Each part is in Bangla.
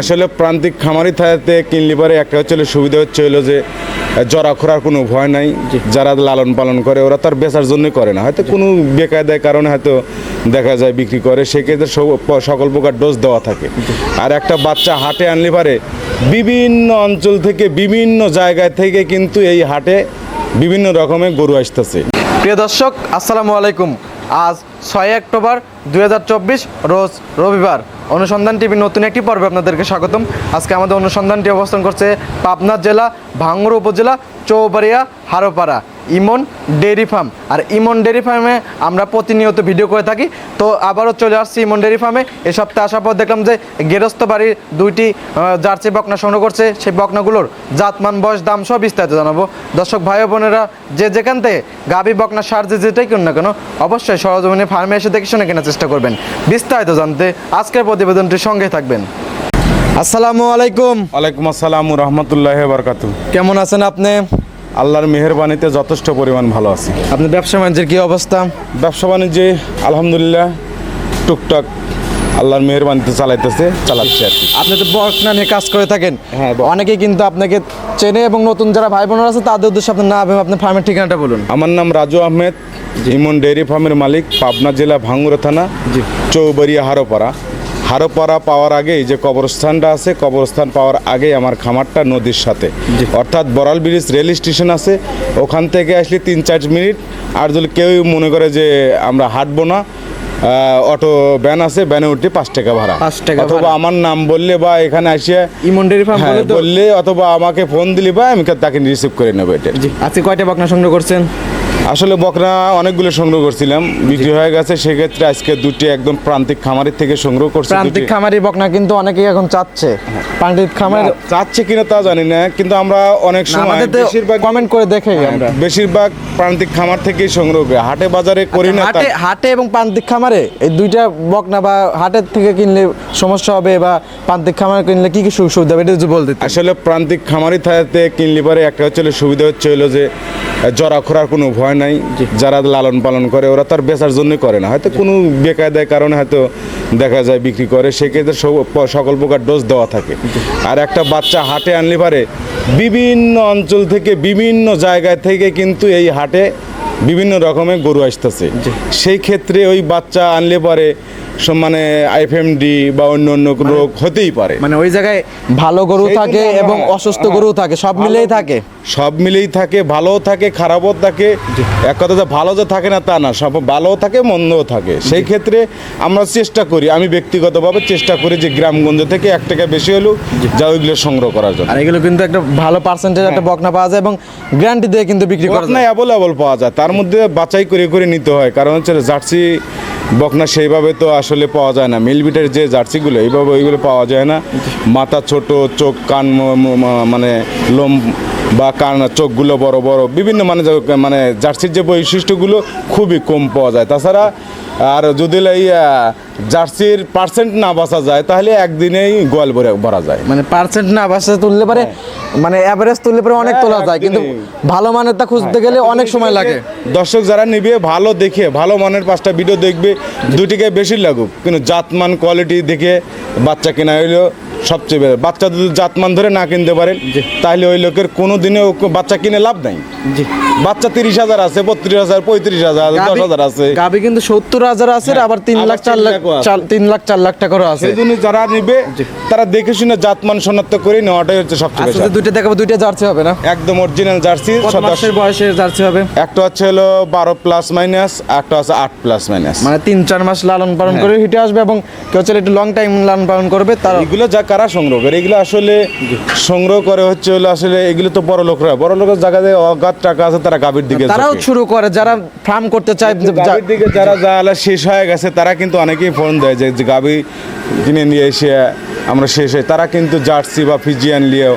আসলে প্রান্তিক খামারি থাকাতে কিনলি পরে একটা হচ্ছে সুবিধা হচ্ছে হলো যে জরা খোরার কোনো ভয় নাই। যারা লালন পালন করে ওরা তার বেচার জন্যই করে না। হয়তো কোনো বেকায়দায় কারণে হয়তো দেখা যায় বিক্রি করে সেক্ষেত্রে সকল প্রকার ডোজ দেওয়া থাকে। আর একটা বাচ্চা হাটে আনলে পারে বিভিন্ন অঞ্চল থেকে বিভিন্ন জায়গায় থেকে কিন্তু এই হাটে বিভিন্ন রকমের গরু আসতেছে। প্রিয় দর্শক আসসালামু আলাইকুম। আজ ছয় অক্টোবর দুই হাজার চব্বিশ, রোজ রবিবার। অনুসন্ধান টিভির নতুন একটি পর্বে আপনাদেরকে স্বাগতম। আজকে আমাদের অনুসন্ধানটি অবস্থান করছে পাবনা জেলা, ভাঙ্গুর উপজেলা, Chaubaria, Haropara. Imon dairy farm. আর ইমন ডেয়ারি ফার্মে আমরা প্রতিনিয়ত ভিডিও করে থাকি। তো আবারও চলে আসছি ইমন ডেয়ারি ফার্মে। এ সপ্তাহে আসার পর দেখলাম যে গেরস্থ বাড়ির দুইটি জার্সি বকনা সংগ্রহ করছে। সেই বকনাগুলোর জাতমান বয়স দাম সব বিস্তারিত জানাব। দর্শক ভাই বোনেরা যে যেখান থেকে গাবি বকনা সার যে যেটাই কিনুন না কেন অবশ্যই সরজমিনে ফার্মে এসে দেখে শুনে কেনার চেষ্টা করবেন। বিস্তারিত জানতে আজকের প্রতিবেদনটির সঙ্গে থাকবেন। আসসালামু আলাইকুম। ওয়ালাইকুম আসসালাম রহমতুল্লাহ বরকাতু কেমন আছেন আপনি? আল্লাহর মেহরবানিতে যথেষ্ট পরিমাণ ভালো আছি। আপনার ব্যবসা বাণিজ্যের কী অবস্থা? ব্যবসা বাণিজ্যে আলহামদুলিল্লাহ টুকটাক আল্লাহর মেহরবানিতে চালাইতেছে চালাচ্ছে আর কি। আপনি তো বকনা নিয়ে কাজ করে থাকেন। হ্যাঁ, অনেকেই কিন্তু আপনাকে চেনে এবং নতুন যারা ভাই বোনেরা আছে তাদের উদ্দেশ্যে আপনার নাম এবং আপনার ফার্মের ঠিকানাটা বলুন। আমার নাম রাজু আহমেদ ইমন ডেয়ারি ফার্মের মালিক পাবনা জেলা ভাঙ্গুরা থানা জি। চৌবাড়িয়া হারোপাড়া। হারোপাড়া পাওয়ার আগেই যে কবরস্থানটা আছে কবরস্থান পাওয়ার আগেই আমার খামারটা নদীর সাথে। অর্থাৎ বরাল ব্রিজ রেল স্টেশন আছে ওখান থেকে আসলে তিন চার মিনিট। আর যদি কেউ মনে করে যে আমরা হাঁটবো না অটো ভ্যান আছে ভ্যানে উঠে পাঁচ টাকা ভাড়া। পাঁচ টাকা অথবা আমার নাম বললে বা এখানে আসিয়া ইমন ডেয়ারি ফার্ম হ্যাঁ বলে বললে অথবা আমাকে ফোন দিলে বা আমি তাকে রিসিভ করে নেব এটা। জি আজকে কয়টা বকনা সংগ্রহ করছেন? আসলে বকরা অনেকগুলো সংগ্রহ করছিলাম বিক্রি হয়ে গেছে সেক্ষেত্রে আজকে দুটি একদম প্রান্তিক খামারের থেকে সংগ্রহ করছি প্রান্তিক। খামারি বকনা কিন্তু অনেকেই এখন চাচ্ছে। প্রান্তিক খামার চাচ্ছে কিনা তা জানি না কিন্তু আমরা অনেক সময় বেশিরভাগ কমেন্ট করে দেখে আমরা। বেশিরভাগ প্রান্তিক খামার থেকেই সংগ্রহ করি। হাটে বাজারে করি না হাটে হাটে এবং প্রান্তিক খামারে এই দুইটা বকনা বা হাটের থেকে কিনলে সমস্যা হবে বা প্রান্তিক খামার কিনলে কি কি সুযোগ সুবিধা হবে? এটা যদি বলতে আসলে প্রান্তিক খামারি থাকাতে কিনলে পারে একটা হচ্ছে সুবিধা হচ্ছে হলো যে জরা খোরার কোনো ভয় নাই যারা লালন পালন করে ওরা তার বেচার জন্য করে না। হয়তো কোনো বেকায়দায় কারণে হয়তো দেখা যায় বিক্রি করে সেক্ষেত্রে সকল প্রকার ডোজ দেওয়া থাকে। আর একটা বাচ্চা হাটে আনলে পারে বিভিন্ন অঞ্চল থেকে বিভিন্ন জায়গায় থেকে কিন্তু এই হাটে বিভিন্ন রকমের গরু আসতেছে। সেই ক্ষেত্রে ওই বাচ্চা আনলে পরে মানে আইএফএমডি বা অন্য অন্য রোগ হতেই পারে। মানে ওই জায়গায় ভালো গরু থাকে এবং অসুস্থ হ্যাঁ। গরু থাকে সব মিলেই থাকে। সব মিলেই থাকে ভালোও থাকে খারাপও থাকে। এক কথা যে ভালো যে থাকে না তা না সব ভালোও থাকে মন্দও থাকে। সেই ক্ষেত্রে আমরা চেষ্টা করি আমি ব্যক্তিগতভাবে চেষ্টা করি যে গ্রামগঞ্জ থেকে এক টাকা বেশি হলেও যা ওইগুলো সংগ্রহ করার জন্য। আর এগুলো কিন্তু একটা ভালো পার্সেন্টেজ একটা বকনা পাওয়া যায় এবং গ্যারান্টি দিয়ে কিন্তু বিক্রি করা যায়। অ্যাভেলেবল পাওয়া যায় তার মধ্যে বাছাই করে করে নিতে হয়। কারণ হচ্ছে জার্সি বকনা সেইভাবে তো আসলে পাওয়া যায় না। মিলবিটের যে জার্সিগুলো, এইভাবে ওইগুলো পাওয়া যায় না। মাথা ছোট, চোখ, কান মানে লোম বা কান চোখগুলো বড় বড়। বিভিন্ন মানে মানে জার্সির যে বৈশিষ্ট্যগুলো খুবই কম পাওয়া যায়। তাছাড়া আর যদি এই জার্সির পার্সেন্ট না বাঁচা যায় তাহলে একদিনেই গোয়াল ভরে ভরা যায়। মানে পার্সেন্ট না বাসে তুললে পারে মানে অ্যাভারেজ তুললে পারে অনেক হ্যাঁ, তোলা যায় কিন্তু। ভালো মানেরটা খুঁজতে গেলে অনেক সময় লাগে। দর্শক যারা নিবে ভালো দেখে ভালো মানের পাঁচটা ভিডিও দেখবে দুটিকে বেশি লাগুক। কিন্তু জাতমান কোয়ালিটি দেখে বাচ্চা কেনা হইল সবচেয়ে বেশি বাচ্চা যদি জাতমান ধরে না কিনতে পারেন তাহলে ওই লোকের কোনো দিনে বাচ্চা কিনে লাভ নাই। বাচ্চা তিরিশ হাজার আছে বত্রিশ হাজার পঁয়ত্রিশ হাজার দশ হাজার আছে। গাবি কিন্তু সত্তর হাজার আছে হ্যাঁ, আবার তিন লাখ চার লাখ আছে। তিন লাখ চার লাখ টাকারও আছে। জন্য যারা নিবে তারা দেখে শুনে জাতমান শনাক্ত করে নেওয়াটাই হচ্ছে সবচেয়ে আচ্ছা বেশি। দুইটা দেখাবো দুইটা জার্সি হবে না? একদম অরিজিনাল জার্সি মাসের বয়সের জার্সি হবে? একটা হচ্ছে হলো বারো প্লাস মাইনাস একটা হচ্ছে আট প্লাস মাইনাস মানে তিন চার মাস লালন পালন করে হিটে আসবে এবং কেউ চাইলে একটু লং টাইম লালন পালন করবে তার এগুলো যা কারা সংগ্রহ করে এগুলো আসলে সংগ্রহ করে হচ্ছে হলো আসলে এগুলো তো বড় লোকরা বড় লোকের জায়গাতে অগাধ টাকা আছে তারা গাভীর দিকে তারাও শুরু করে যারা ফার্ম করতে চায় গাভীর দিকে যারা যা শেষ হয়ে গেছে তারা কিন্তু অনেকেই ফোন দেয় যে গাভী কিনে নিয়ে এসে আমরা শেষ হই। তারা কিন্তু জার্সি বা ফিজিয়ান নিয়েও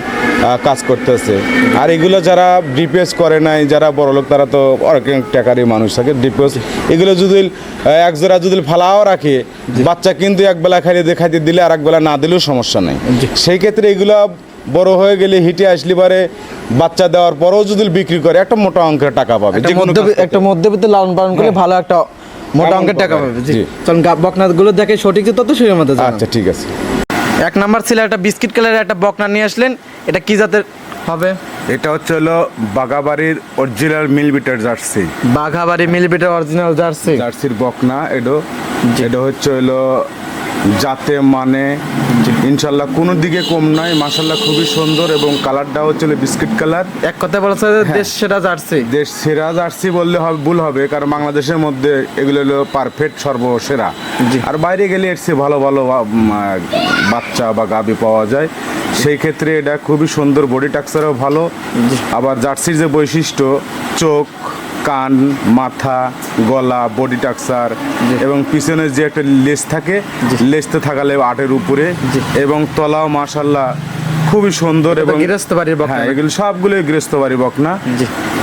কাজ করতেছে। আর এগুলো যারা ডিপিএস করে নাই যারা বড় লোক তারা তো অনেক টাকারই মানুষ থাকে ডিপিএস। এগুলো যদি এক জোড়া যদি ফালাও রাখে বাচ্চা কিন্তু এক বেলা খাইতে খাইতে দিলে আর এক বেলা না দিলেও সমস্যা নেই। সেই ক্ষেত্রে এগুলো বড় হয়ে গেলে হিটে আসলে পারে বাচ্চা দেওয়ার পরেও যদি বিক্রি করে একটা মোটা অঙ্কের টাকা পাবে একটা মধ্যবিত্ত লালন পালন করলে ভালো একটা মোটা অঙ্কের টাকা পাবে, জি। জি। চলুন বকনাথগুলো দেখে সঠিক তত সেই মতো আচ্ছা ঠিক আছে। এক নাম্বার ছিল একটা বিস্কিট কালারের একটা বকনা নিয়ে আসলেন এটা কি জাতের হবে? এটা হচ্ছে হলো বাগাবাড়ির অরিজিনাল মিল বিটার জার্সি। বাঘাবাড়ি মিলিমিটার অরিজিনাল জার্সি। জার্সির বকনা এডো। এটা হচ্ছে হলো যাতে মানে ইনশাল্লাহ কোনো দিকে কম নাই মাসাল্লাহ খুবই সুন্দর এবং কালারটা হচ্ছে বিস্কিট কালার এক কথায় বলা যায় দেশ সেরা জার্সি। দেশ সেরা জার্সি বললে হবে ভুল হবে কারণ বাংলাদেশের মধ্যে এগুলো হলো পারফেক্ট সর্বসেরা। আর বাইরে গেলে এর চেয়ে ভালো ভালো বাচ্চা বা গাবি পাওয়া যায়। সেই ক্ষেত্রে এটা খুবই সুন্দর বডি টাক্সারও ভালো। আবার জার্সির যে বৈশিষ্ট্য চোখ কান মাথা গলা বডি টাক্সার এবং পিছনে যে একটা লেস থাকে লেসতে থাকালে আটের উপরে এবং তলাও মাশাল্লাহ খুবই সুন্দর এবং গৃহস্থ বাড়ির বকনা হ্যাঁ এগুলো সবগুলোই গৃহস্থ বাড়ি বকনা।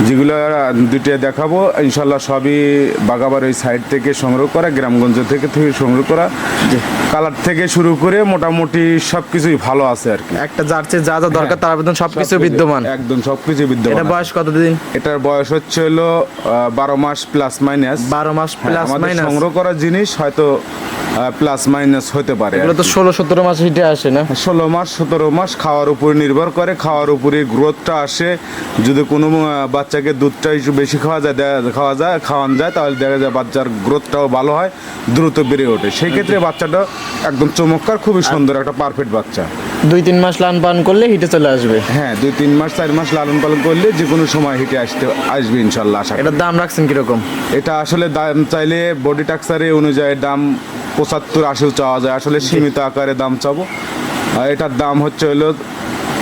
যেগুলো দুটো দেখাবো। ইনশাল্লাহ সবই বাগাবার ওই সাইড থেকে সংগ্রহ করা গ্রামগঞ্জ থেকে থেকে সংগ্রহ করা। কালার থেকে শুরু করে মোটামুটি সব কিছুই ভালো আছে আর কি। একটা জার্সি যা যা দরকার তার বেতন সবকিছু বিদ্যমান। একদম সবকিছু এটা বিদ্যমান। বয়স কতদিন? এটার বয়স হচ্ছে হলো বারো মাস প্লাস মাইনাস বারো মাস প্লাস আমাদের মাইনাস সংগ্রহ করা জিনিস হয়তো প্লাস মাইনাস হতে পারে এগুলো তো ষোলো সতেরো মাস হিটে আসে না? ষোলো মাস সতেরো মাস খাওয়ার উপর নির্ভর করে খাওয়ার উপরে গ্রোথটা আসে। যদি কোনো বাচ্চাকে দুধটা একটু বেশি খাওয়া যায় খাওয়া যায় খাওয়ানো যায় তাহলে দেখা যায় বাচ্চার গ্রোথটাও ভালো হয় দ্রুত বেড়ে ওঠে। সেই ক্ষেত্রে বাচ্চাটা একদম চমৎকার খুবই সুন্দর একটা পারফেক্ট বাচ্চা। দুই তিন মাস লালন পালন করলে হিটে চলে আসবে? হ্যাঁ দুই তিন মাস চার মাস লালন পালন করলে যে কোনো সময় হিটে আসতে আসবে ইনশাল্লাহ আশা। এটার দাম রাখছেন কীরকম? এটা আসলে দাম চাইলে বডি টাক্সারে অনুযায়ী দাম পঁচাত্তর আশিও চাওয়া যায়। আসলে সীমিত আকারে দাম চাবো। আর এটার দাম হচ্ছে হলো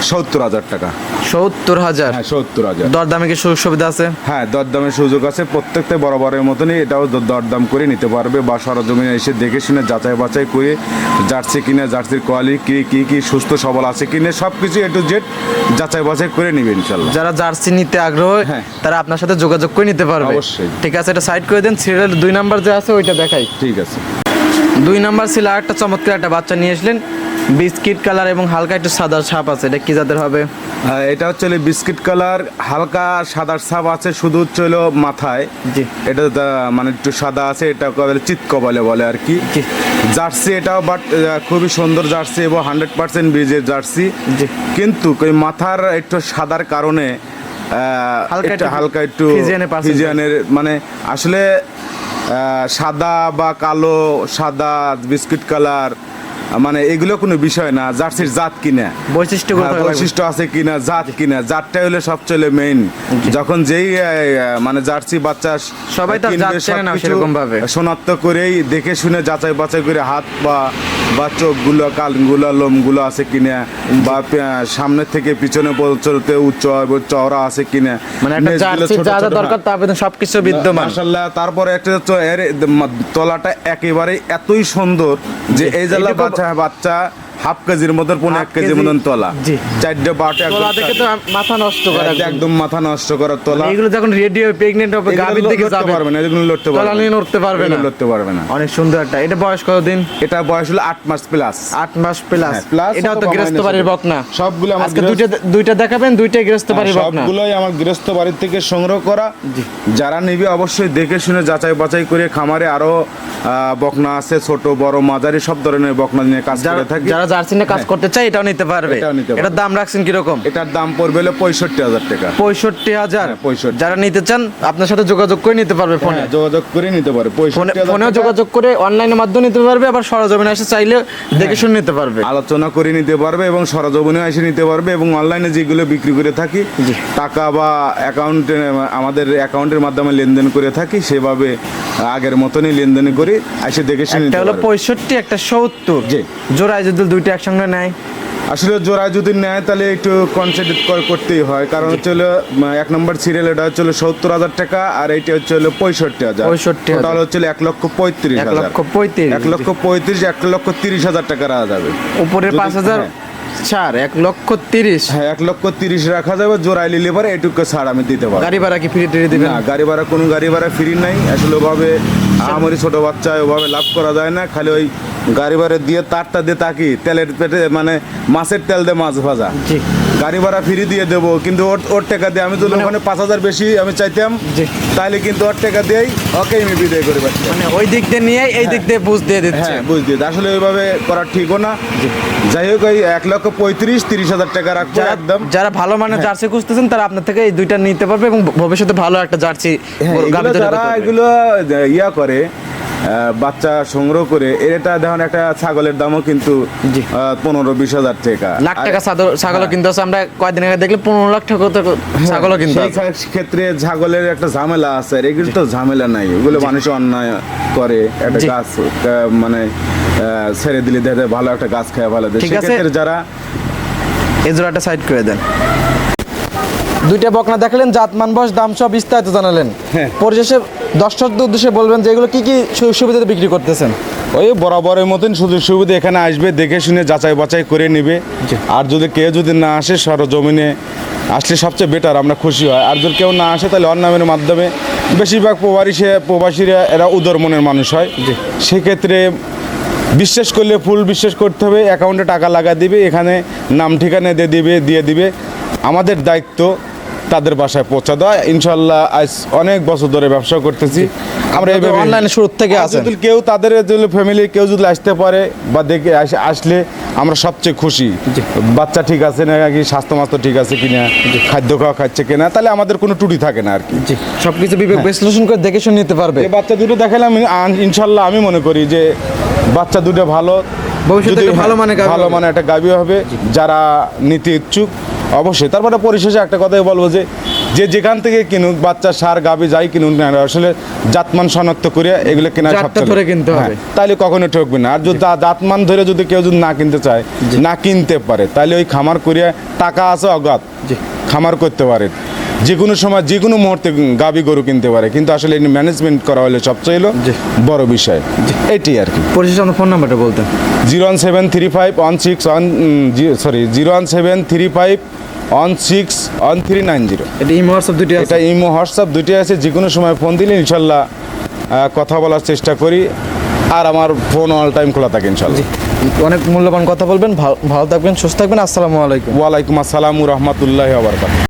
সত্তর হাজার টাকা। সত্তর হাজার? হ্যাঁ সত্তর হাজার। দরদামে কি সুযোগ সুবিধা আছে? হ্যাঁ দরদামের সুযোগ আছে। প্রত্যেকটা বরাবরের মতনই এটাও দরদাম করে নিতে পারবে। বা সরজমিনে এসে দেখে শুনে যাচাই বাছাই করে জার্সি কিনে জার্সির কোয়ালিটি কি কি কি সুস্থ সবল আছে কিনে সব কিছু এ টু জেড যাচাই বাছাই করে নিবে ইনশাল্লাহ যারা জার্সি নিতে আগ্রহ হ্যাঁ। তারা আপনার সাথে যোগাযোগ করে নিতে পারবে। অবশ্যই। ঠিক আছে এটা সাইড করে দেন। সিরিয়াল দুই নাম্বার যে আছে ওইটা দেখাই। ঠিক আছে। দুই নাম্বার ছিল আরেকটা চমৎকার একটা বাচ্চা নিয়ে আসলেন বিস্কিট কালার এবং হালকা একটু সাদা ছাপ আছে এটা কি জাতের হবে এটা হচ্ছে বিস্কিট কালার হালকা সাদার ছাপ আছে শুধু হচ্ছে মাথায় জি। এটা মানে একটু সাদা আছে এটা বলে চিৎকবলে বলে আর কি। জার্সি এটাও বাট খুবই সুন্দর জার্সি এবং হান্ড্রেড পার্সেন্ট বীজের জার্সি জি। কিন্তু ওই মাথার একটু সাদার কারণে একটু হালকা একটু ফিজিয়ানের মানে আসলে সাদা বা কালো সাদা বিস্কিট কালার মানে এগুলো কোনো বিষয় না জার্সির জাত কিনা। বৈশিষ্ট্যগুলো হ্যাঁ। বৈশিষ্ট্য আছে কিনা জাত কিনা জাতটাই হলো সবচেয়ে মেইন যখন যেই মানে জার্সি বাচ্চা সবাই তার জাত চেনে না সবকিছু সেরকমভাবে। শনাক্ত করেই দেখে শুনে যাচাই বাছাই করে হাত পা বা চোখগুলো কালগুলো লোমগুলো আছে কিনা বা সামনে থেকে পিছনে চলতে উচ্চ চওড়া আছে কিনা। মানে যা যা দরকার সবকিছু বিদ্যমান। মাশাআল্লাহ তারপরে একটা তলাটা একেবারে এতই সুন্দর যে এই জেলা বাচ্চা হাফ কেজির মতন পনেরো এক কেজির মতন তলা। চারটে বারোটা তোলা দেখে তো মাথা নষ্ট করে একদম। মাথা নষ্ট করার তলা। এইগুলো যখন রেডি প্রেগনেন্ট হবে এগুলো গাভীর দিকে যাবে। পারবে না এগুলো লড়তে পারবে না। নড়তে পারবে না। লড়তে পারবে না। অনেক সুন্দর একটা। এটা বয়স কতদিন? এটা বয়স হলো মাস প্লাস মাস প্লাস হ্যাঁ, plus এটাও তো গৃহস্থ বাড়ির বকনা। সবগুলো আমার আজকে দুইটা দুইটা দেখাবেন দুইটাই গৃহস্থ বাড়ির বকনা। সবগুলোই আমার গৃহস্থ বাড়ির থেকে সংগ্রহ করা। যারা নিবে অবশ্যই দেখে শুনে যাচাই বাছাই করে খামারে আরও আহ, বকনা আছে ছোট বড় মাঝারি সব ধরনের বকনা নিয়ে কাজ করে থাকি। যারা জার্সি নিয়ে কাজ করতে চায় এটাও নিতে পারবে। পারবে। এটার দাম রাখছেন কীরকম? এটার দাম পড়বে হলো পঁয়ষট্টি হাজার টাকা। পঁয়ষট্টি হাজার? হ্যাঁ, 65 যারা নিতে চান আপনার সাথে যোগাযোগ করে নিতে পারবে ফোনে। হ্যাঁ, যোগাযোগ করে নিতে পারে ফোনে পঁয়ষট্টি হাজার ফোনেও যোগাযোগ করে অনলাইনের মাধ্যমে নিতে পারবে আবার সরজমিনে এসে চাইলে দেখে শুনে নিতে পারবে। আলোচনা করে নিতে পারবে এবং সরজমিনেও এসে নিতে পারবে এবং অনলাইনে যেগুলো বিক্রি করে থাকি টাকা বা অ্যাকাউন্টে আমাদের অ্যাকাউন্টের মাধ্যমে লেনদেন করে থাকি সেভাবে আগের মতনই লেনদেন করি এসে দেখে শুনে নিতে হলো পারবে। পঁয়ষট্টি একটা সত্তর। জি। জোড়ায় যদি দুইটা একসঙ্গে নেয়। আসলে জোড়া যদি নেয় তাহলে একটু কনসিডার করতেই হয়। কারণ হচ্ছে হলো এক নম্বর সিরিয়াল এটা হচ্ছে হলো সত্তর হাজার টাকা আর এটা হচ্ছে হলো পঁয়ষট্টি হাজার। পঁয়ষট্টি তাহলে হচ্ছে এক লক্ষ পঁয়ত্রিশ এক লক্ষ পঁয়ত্রিশ এক লক্ষ পঁয়ত্রিশ এক লক্ষ তিরিশ হাজার টাকা রাখা যাবে। উপরে পাঁচ হাজার হ্যাঁ। ছাড় এক লক্ষ তিরিশ। হ্যাঁ এক লক্ষ তিরিশ রাখা যাবে জোড়াই নিলে পরে এটুকু ছাড় আমি দিতে পারব। গাড়ি ভাড়া কি ফ্রি টিরি দিবেন? না গাড়ি ভাড়া কোনো গাড়ি ভাড়া ফ্রি নাই। আসলে ওভাবে আমারই ছোট বাচ্চা ওভাবে লাভ করা যায় না। খালি ওই গাড়ি ভাড়া দিয়ে তারটা দিয়ে তাকি তেলের পেটে মানে মাছের তেল দিয়ে মাছ ভাজা। জি। গাড়ি ভাড়া ফ্রি দিয়ে দেবো। কিন্তু ওর ওর টাকা দিয়ে আমি যদি ওখানে পাঁচ হাজার বেশি আমি চাইতাম। তাহলে কিন্তু ওর টাকা দিয়েই ওকে আমি বিদায় করে পারতাম মানে ওই দিক দিয়ে নিয়ে এই দিক দিয়ে বুঝ দিয়ে দিচ্ছে। হ্যাঁ বুঝ দিয়ে আসলে ওইভাবে করা ঠিকও না। যাই হোক ওই এক লক্ষ পঁয়ত্রিশ তিরিশ হাজার টাকা রাখব একদম। যারা ভালো মানের জার্সি খুঁজতেছেন তারা আপনার থেকে এই দুইটা নিতে পারবে এবং ভবিষ্যতে ভালো একটা জার্সি হ্যাঁ, যারা এগুলো ইয়া করে বাচ্চা সংগ্রহ করে এটা দেখুন একটা ছাগলের দামও কিন্তু পনেরো বিশ হাজার টাকা। লাখ টাকা ছাগল ছাগলও কিনতে আমরা কয়দিন আগে দেখলে পনেরো লাখ টাকা তো ছাগলও কিনতে ক্ষেত্রে ছাগলের একটা ঝামেলা আছে আর এগুলো তো ঝামেলা নাই ওগুলো মানুষ অন্যায় করে একটা গাছ মানে ছেড়ে দিলে দেখে ভালো একটা গাছ খেয়ে ভালো দেয়। সেক্ষেত্রে যারা এই জোড়াটা সাইড করে দেন। দুইটা বকনা দেখলেন জাত মান বয়স দাম সব বিস্তারিত জানালেন। হ্যাঁ। পরিশেষে দর্শকদের উদ্দেশ্যে বলবেন যে এগুলো কি কি সুযোগ সুবিধাতে বিক্রি করতেছেন? ওই বরাবরের মতন সুযোগ সুবিধা এখানে আসবে দেখে শুনে যাচাই বাছাই করে নিবে। আর যদি কেউ যদি না আসে সরজমিনে আসলে সবচেয়ে বেটার আমরা খুশি হয়। আর যদি কেউ না আসে তাহলে অন্যামের মাধ্যমে বেশিরভাগ প্রবাসী প্রবাসীরা এরা উদর মনের মানুষ হয়। যে সেক্ষেত্রে বিশ্বাস করলে ফুল বিশ্বাস করতে হবে অ্যাকাউন্টে টাকা লাগা দিবে এখানে নাম ঠিকানা দিয়ে দিবে দিয়ে দিবে। আমাদের দায়িত্ব তাদের বাসায় পৌঁছা দেওয়া। ইনশাল্লাহ আজ অনেক বছর ধরে ব্যবসা করতেছি। আমরা এইভাবে- online শুরু থেকে আছেন। যদি কেউ তাদের ফ্যামিলি কেউ যদি আসতে পারে বা দেখে আসলে আমরা সবচেয়ে খুশি। বাচ্চা ঠিক আছে না কি স্বাস্থ্য মাস্ত ঠিক আছে কিনা খাদ্য খাওয়া খাচ্ছে কিনা তাহলে আমাদের কোনো ত্রুটি থাকে না আর কি সবকিছু বিবেক বিশ্লেষণ করে দেখে শুনে নিতে পারবে। এই বাচ্চা দুটো দেখালাম ইনশাল্লাহ আমি মনে করি যে বাচ্চা দুটো ভালো ভবিষ্যতে ভালো মানের ভালো। মানে একটা গাবি হবে যারা নিতে ইচ্ছুক অবশ্যই। তারপরে পরিশেষে একটা কথাই বলব যে যে যেখান থেকে কিনুক বাচ্চা সার গাবি যাই কিনুক না আসলে জাতমান শনাক্ত করে এগুলো কেনা ধরে কিনতে হবে। তাহলে কখনো ঠকবে না। আর যদি জাতমান ধরে যদি কেউ যদি না কিনতে চায় না কিনতে পারে তাহলে ওই খামার করিয়া টাকা আছে অগাধ খামার করতে পারে। যে কোনো সময় যে কোনো মুহূর্তে গাবি গরু কিনতে পারে কিন্তু আসলে ম্যানেজমেন্ট করা হলে সবচেয়ে হলো বড় বিষয়। এটি আর কি। পরিশেষে আপনার ফোন নাম্বারটা বলতেন zero one seven three five one six one sorry zero one seven three five one six one three nine zero. এটা ইমো হোয়াটসঅ্যাপ দুটি আছে। এটা ইমো হোয়াটসঅ্যাপ দুটি আছে। যে কোনো সময় ফোন দিলে ইনশাল্লাহ কথা বলার চেষ্টা করি। আর আমার ফোন অল টাইম খোলা থাকে ইনশাল্লাহ। অনেক মূল্যবান কথা বলবেন। ভালো ভালো থাকবেন সুস্থ থাকবেন। আসসালামু আলাইকুম। ওয়ালাইকুম আসসালাম রহমতুল্লাহ আবরকাত